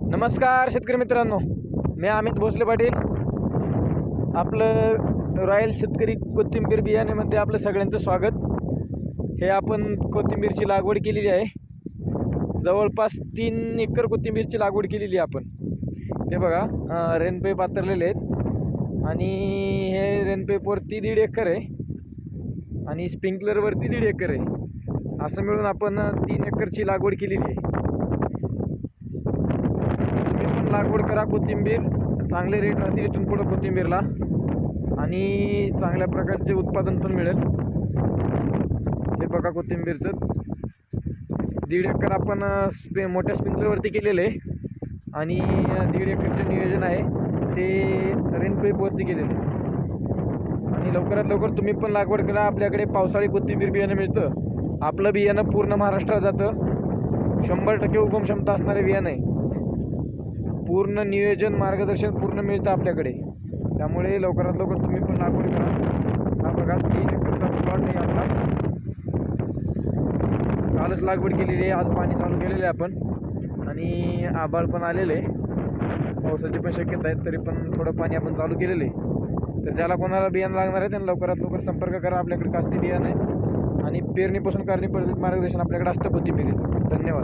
नमस्कार शेतकरी मित्रांनो मी अमित भोसले पाटील. आपलं रॉयल शेतकरी कोथिंबीर बियाण्यामध्ये आपलं सगळ्यांचं स्वागत. हे आपण कोथिंबीरची लागवड केलेली आहे. जवळपास तीन एकर कोथिंबीरची लागवड केलेली आहे आपण. हे बघा रेनपेप पातरलेले आहेत. आणि हे रेनपेपवरती दीड एकर आहे. आणि स्प्रिंकलरवरती दीड एकर आहे. असं मिळून आपण तीन एकरची लागवड केलेली आहे. लागवड करा कोथिंबीर. चांगले रेट राहतील इथून पुढं कोथिंबीरला. आणि चांगल्या प्रकारचे उत्पादन पण मिळेल. हे बघा कोथिंबीरचं. दीड एकर आपण स्पे मोठ्या स्प्रिंकलरवरती केलेलं आहे. आणि दीड एकरचं नियोजन आहे. ते रेनपेपवरती केलेलं आहे. आणि लवकरात लवकर तुम्ही पण लागवड करा. आपल्याकडे पावसाळी कोथिंबीर बियाणं मिळतं. आपलं बियाणं पूर्ण महाराष्ट्रात जातं. शंभर टक्के उगम क्षमता असणारे बियाणं आहे. पूर्ण नियोजन मार्गदर्शन पूर्ण मिळतं आपल्याकडे. त्यामुळे लवकरात लवकर तुम्ही पण लागवड करा. हा बघा तीन एकरचा प्लॉट नाही आपला. कालच लागवड केलेली आहे आज पाणी चालू केलेलं आहे आपण. आणि आबाळ पण आलेलं आहे. पावसाची पण शक्यता आहे तरी पण थोडं पाणी आपण चालू केलेलं आहे. तर ज्याला कोणाला बियाणं लागणार आहे त्यांना लवकरात लवकर संपर्क करा. आपल्याकडे कास्ती बियाणं आहे. आणि पेरणीपासून कारणीपर्यंत मार्गदर्शन आपल्याकडे असतं कोथिंबिरीचं. धन्यवाद.